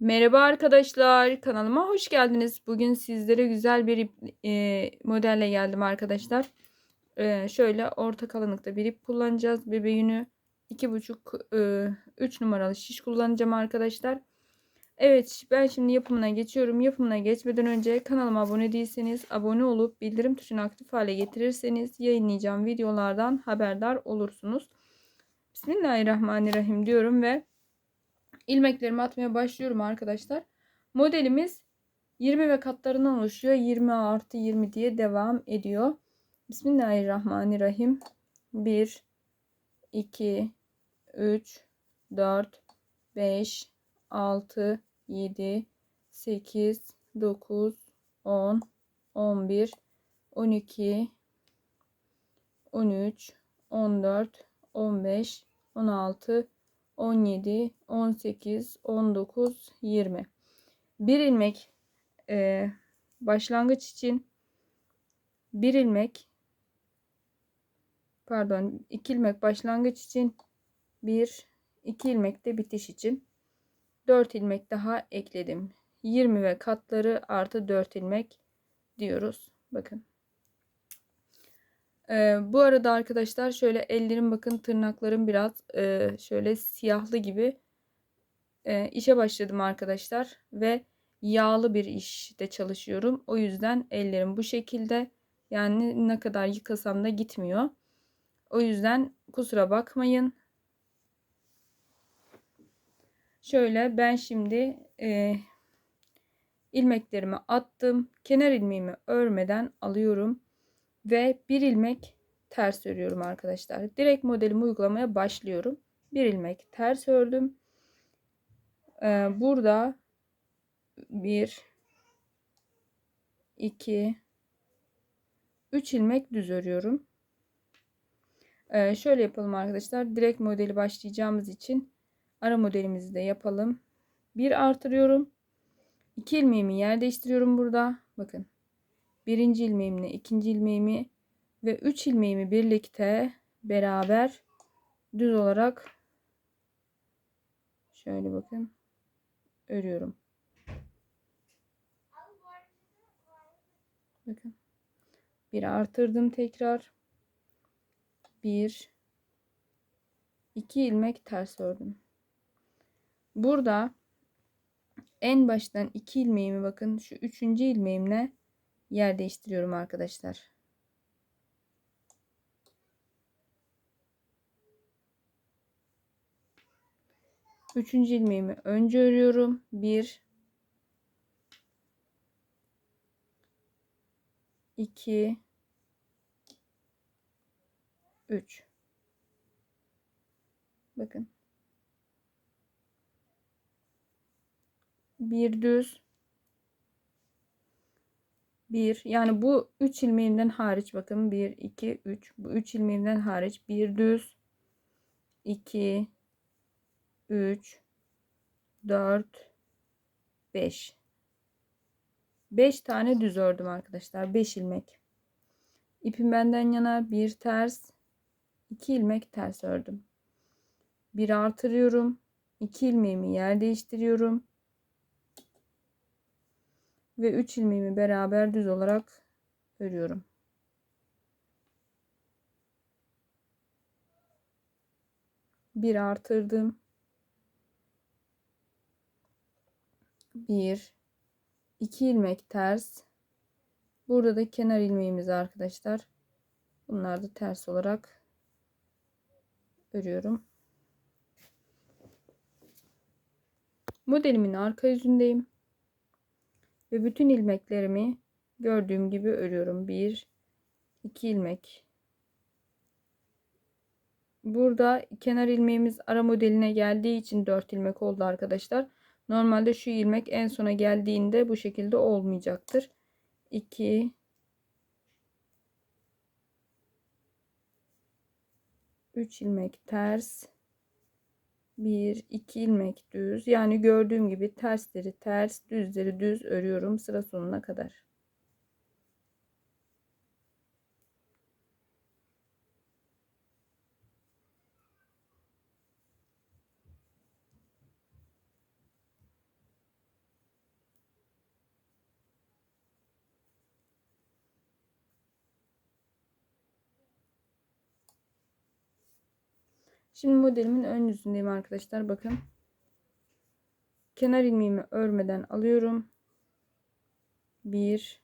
Merhaba arkadaşlar, kanalıma hoş geldiniz. Bugün sizlere güzel bir ip, e, modelle geldim arkadaşlar. E, şöyle orta kalınlıkta bir ip kullanacağız. Bebe yünü 2,5 e, 3 numaralı şiş kullanacağım arkadaşlar. Evet ben şimdi yapımına geçiyorum. Yapımına geçmeden önce kanalıma abone değilseniz abone olup bildirim tuşunu aktif hale getirirseniz yayınlayacağım videolardan haberdar olursunuz. Bismillahirrahmanirrahim diyorum ve ilmeklerimi atmaya başlıyorum arkadaşlar. Modelimiz 20 ve katlarından oluşuyor. 20 artı 20 diye devam ediyor. Bismillahirrahmanirrahim. 1, 2, 3, 4, 5, 6, 7, 8, 9, 10, 11, 12, 13, 14, 15, 16, 17, 18, 19, 20. Bir ilmek e, başlangıç için bir ilmek pardon iki ilmek başlangıç için bir iki ilmek de bitiş için 4 ilmek daha ekledim. 20 ve katları artı 4 ilmek diyoruz. Bakın. Ee, bu arada arkadaşlar şöyle ellerim bakın tırnaklarım biraz e, şöyle siyahlı gibi e, işe başladım arkadaşlar ve yağlı bir işte çalışıyorum. O yüzden ellerim bu şekilde yani ne kadar yıkasam da gitmiyor. O yüzden kusura bakmayın. Şöyle ben şimdi e, ilmeklerimi attım. Kenar ilmeğimi örmeden alıyorum ve bir ilmek ters örüyorum arkadaşlar. Direkt modelimi uygulamaya başlıyorum. Bir ilmek ters ördüm. Ee, burada bir iki üç ilmek düz örüyorum. Ee, şöyle yapalım arkadaşlar. Direkt modeli başlayacağımız için ara modelimizi de yapalım. Bir artırıyorum. İki ilmeğimi yer değiştiriyorum burada. Bakın birinci ilmeğimle ikinci ilmeğimi ve 3 ilmeğimi birlikte beraber düz olarak şöyle bakın örüyorum. Bakın. Bir artırdım tekrar. Bir iki ilmek ters ördüm. Burada en baştan iki ilmeğimi bakın şu üçüncü ilmeğimle yer değiştiriyorum arkadaşlar. Üçüncü ilmeğimi önce örüyorum. Bir, iki, üç. Bakın. Bir düz, bir yani bu üç ilmeğimden hariç bakın bir iki üç. Bu üç ilmeğimden hariç bir düz iki 3 4 5 5 tane düz ördüm arkadaşlar 5 ilmek. İpim benden yana bir ters 2 ilmek ters ördüm. Bir artırıyorum 2 ilmeğimi yer değiştiriyorum ve 3 ilmeğimi beraber düz olarak örüyorum. Bir artırdım. 1 2 ilmek ters. Burada da kenar ilmeğimiz arkadaşlar. Bunlar da ters olarak örüyorum. Modelimin arka yüzündeyim ve bütün ilmeklerimi gördüğüm gibi örüyorum. 1 2 ilmek. Burada kenar ilmeğimiz ara modeline geldiği için 4 ilmek oldu arkadaşlar. Normalde şu ilmek en sona geldiğinde bu şekilde olmayacaktır. 2 3 ilmek ters 1 2 ilmek düz. Yani gördüğüm gibi tersleri ters düzleri düz örüyorum sıra sonuna kadar Şimdi modelimin ön yüzündeyim arkadaşlar. Bakın. Kenar ilmeğimi örmeden alıyorum. 1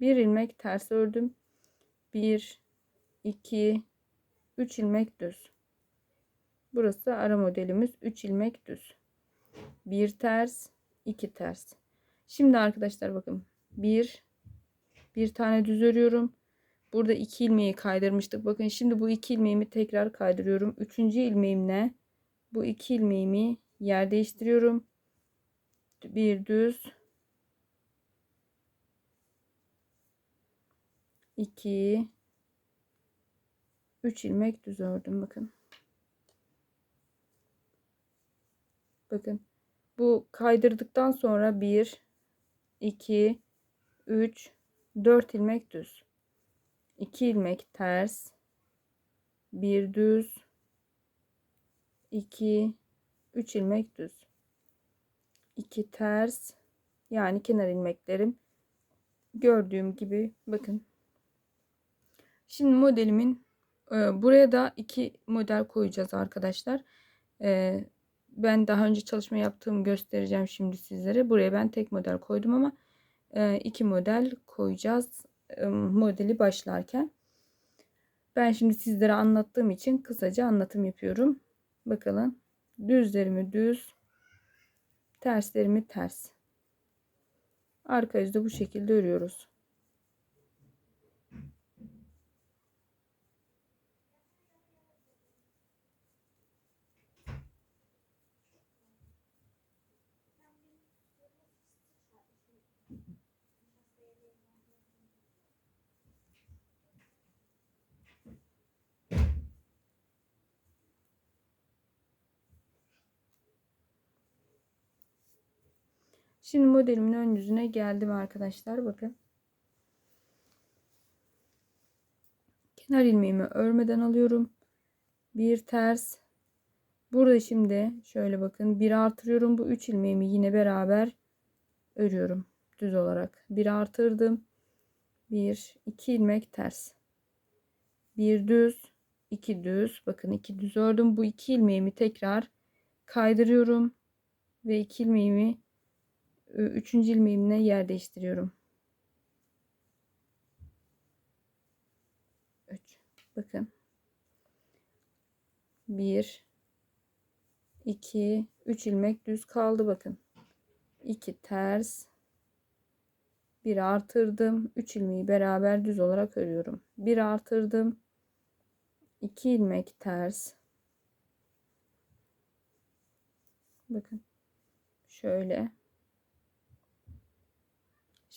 1 ilmek ters ördüm. 1 2 3 ilmek düz. Burası ara modelimiz 3 ilmek düz. 1 ters, 2 ters. Şimdi arkadaşlar bakın. 1 bir tane düz örüyorum. Burada 2 ilmeği kaydırmıştık. Bakın şimdi bu 2 ilmeğimi tekrar kaydırıyorum. 3. ilmeğimle bu 2 ilmeğimi yer değiştiriyorum. Bir düz 2 3 ilmek düz ördüm bakın. Bakın. Bu kaydırdıktan sonra 1 2 3 4 ilmek düz. 2 ilmek ters. 1 düz. 2 3 ilmek düz. 2 ters. Yani kenar ilmeklerim gördüğüm gibi bakın. Şimdi modelimin e, buraya da iki model koyacağız arkadaşlar. E, ben daha önce çalışma yaptığımı göstereceğim şimdi sizlere. Buraya ben tek model koydum ama e, iki model koyacağız modeli başlarken. Ben şimdi sizlere anlattığım için kısaca anlatım yapıyorum. Bakalım düzlerimi düz, terslerimi ters. Arka yüzde bu şekilde örüyoruz. Şimdi modelimin ön yüzüne geldim arkadaşlar. Bakın. Kenar ilmeğimi örmeden alıyorum. Bir ters. Burada şimdi şöyle bakın. Bir artırıyorum. Bu üç ilmeğimi yine beraber örüyorum. Düz olarak. Bir artırdım. Bir, iki ilmek ters. Bir düz. iki düz. Bakın iki düz ördüm. Bu iki ilmeğimi tekrar kaydırıyorum. Ve iki ilmeğimi üçüncü ilmeğimle yer değiştiriyorum. 3 bakın. 1 2 3 ilmek düz kaldı bakın. 2 ters. 1 artırdım. 3 ilmeği beraber düz olarak örüyorum. 1 artırdım. 2 ilmek ters. Bakın. Şöyle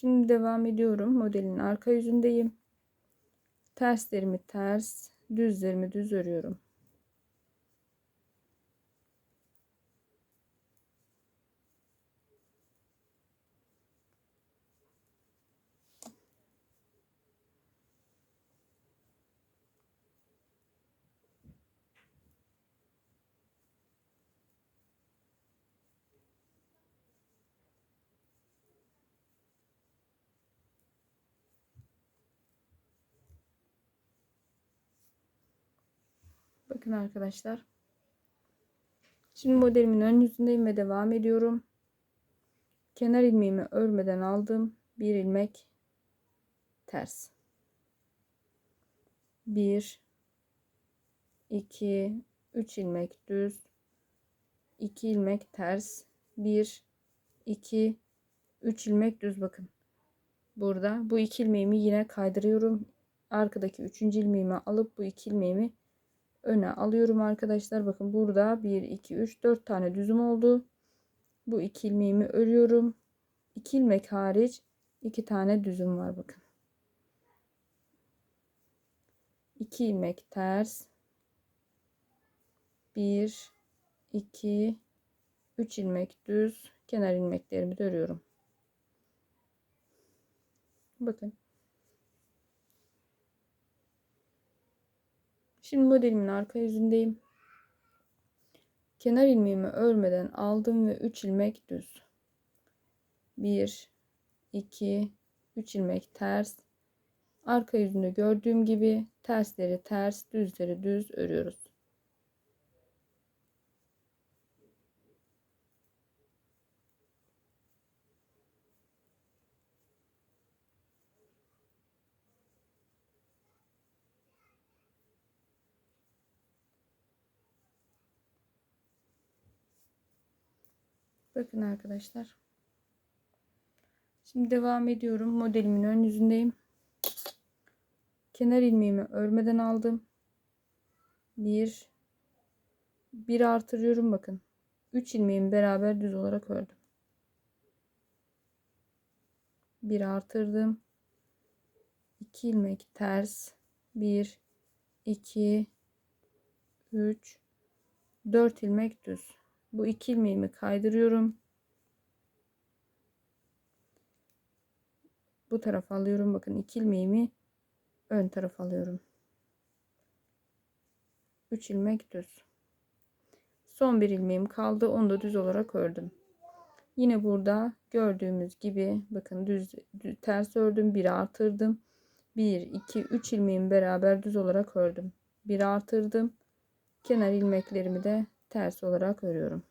Şimdi devam ediyorum. Modelin arka yüzündeyim. Terslerimi ters, düzlerimi düz örüyorum. Bakın arkadaşlar. Şimdi modelimin ön yüzündeyim ve devam ediyorum. Kenar ilmeğimi örmeden aldım. Bir ilmek ters. 1 2 3 ilmek düz. 2 ilmek ters. 1 2 3 ilmek düz bakın. Burada bu iki ilmeğimi yine kaydırıyorum. Arkadaki üçüncü ilmeğimi alıp bu iki ilmeğimi öne alıyorum arkadaşlar. Bakın burada 1, 2, 3, 4 tane düzüm oldu. Bu iki ilmeğimi örüyorum. 2 ilmek hariç 2 tane düzüm var bakın. 2 ilmek ters. 1, 2, 3 ilmek düz. Kenar ilmeklerimi de örüyorum. Bakın. Şimdi modelimin arka yüzündeyim. Kenar ilmeğimi örmeden aldım ve 3 ilmek düz. 1 2 3 ilmek ters. Arka yüzünde gördüğüm gibi tersleri ters, düzleri düz örüyoruz. Bakın arkadaşlar. Şimdi devam ediyorum. Modelimin ön yüzündeyim. Kenar ilmeğimi örmeden aldım. Bir, bir artırıyorum bakın. 3 ilmeğimi beraber düz olarak ördüm. Bir artırdım. 2 ilmek ters. 1 2 3 4 ilmek düz. Bu 2 ilmeğimi kaydırıyorum. Bu tarafa alıyorum. Bakın 2 ilmeğimi ön tarafa alıyorum. 3 ilmek düz. Son bir ilmeğim kaldı. Onu da düz olarak ördüm. Yine burada gördüğümüz gibi bakın düz, düz ters ördüm. Bir artırdım. 1 2 3 ilmeğimi beraber düz olarak ördüm. Bir artırdım. Kenar ilmeklerimi de ters olarak örüyorum.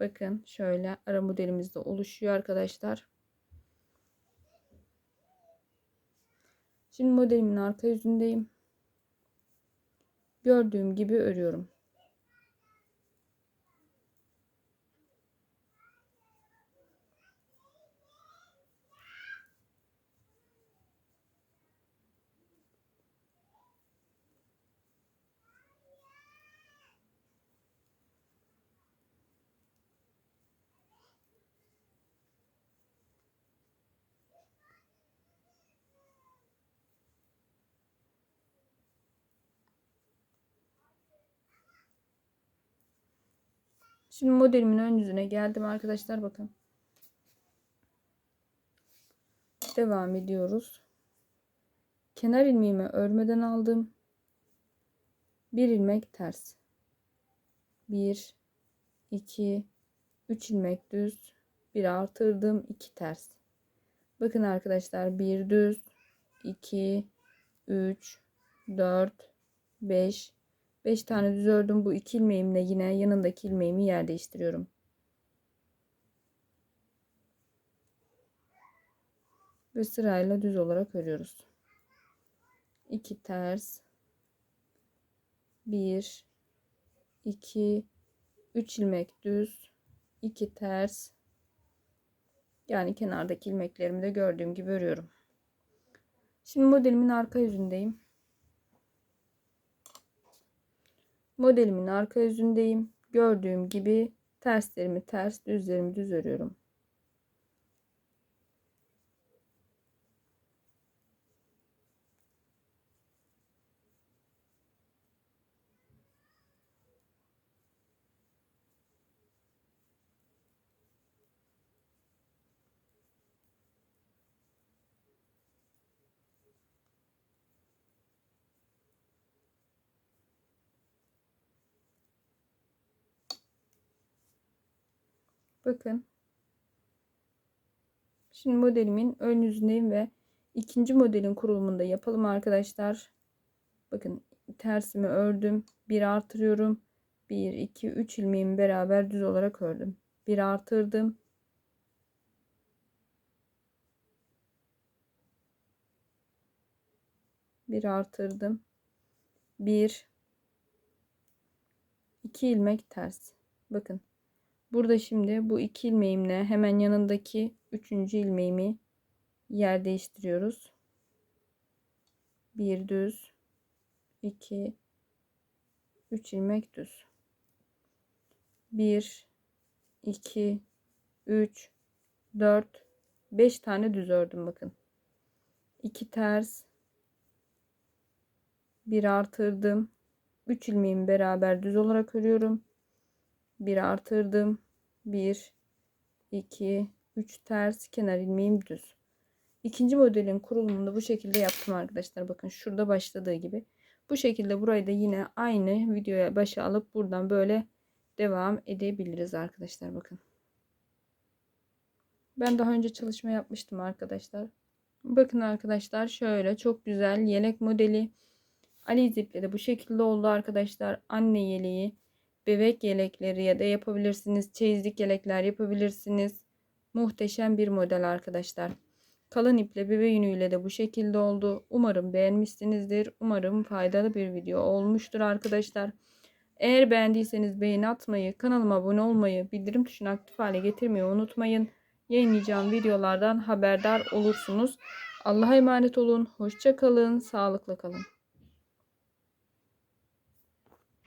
Bakın şöyle ara modelimizde oluşuyor arkadaşlar. Şimdi modelimin arka yüzündeyim. Gördüğüm gibi örüyorum. Şimdi modelimin ön yüzüne geldim arkadaşlar bakın. Devam ediyoruz. Kenar ilmeğimi örmeden aldım. Bir ilmek ters. 1 2 3 ilmek düz. Bir artırdım. 2 ters. Bakın arkadaşlar bir düz 2 3 4 5 5 tane düz ördüm. Bu iki ilmeğimle yine yanındaki ilmeğimi yer değiştiriyorum. Ve sırayla düz olarak örüyoruz. 2 ters 1 2 3 ilmek düz 2 ters yani kenardaki ilmeklerimi de gördüğüm gibi örüyorum. Şimdi modelimin arka yüzündeyim. Modelimin arka yüzündeyim. Gördüğüm gibi terslerimi ters, düzlerimi düz örüyorum. Bakın. Şimdi modelimin ön yüzündeyim ve ikinci modelin kurulumunda yapalım arkadaşlar. Bakın tersimi ördüm. Bir artırıyorum. 1, 2, 3 ilmeğimi beraber düz olarak ördüm. Bir artırdım. Bir artırdım. 1 2 ilmek ters. Bakın Burada şimdi bu iki ilmeğimle hemen yanındaki üçüncü ilmeğimi yer değiştiriyoruz. Bir düz, iki, üç ilmek düz. Bir, iki, üç, dört, beş tane düz ördüm bakın. İki ters, bir artırdım. Üç ilmeğimi beraber düz olarak örüyorum. Bir artırdım. 1 2 3 ters kenar ilmeğim düz. İkinci modelin kurulumunu bu şekilde yaptım arkadaşlar. Bakın şurada başladığı gibi. Bu şekilde burayı da yine aynı videoya başa alıp buradan böyle devam edebiliriz arkadaşlar. Bakın. Ben daha önce çalışma yapmıştım arkadaşlar. Bakın arkadaşlar şöyle çok güzel yelek modeli. Ali ziple de bu şekilde oldu arkadaşlar. Anne yeleği bebek yelekleri ya da yapabilirsiniz. Çeyizlik yelekler yapabilirsiniz. Muhteşem bir model arkadaşlar. Kalın iple bebe yünüyle de bu şekilde oldu. Umarım beğenmişsinizdir. Umarım faydalı bir video olmuştur arkadaşlar. Eğer beğendiyseniz beğeni atmayı, kanalıma abone olmayı, bildirim tuşunu aktif hale getirmeyi unutmayın. Yayınlayacağım videolardan haberdar olursunuz. Allah'a emanet olun. Hoşça kalın. Sağlıkla kalın.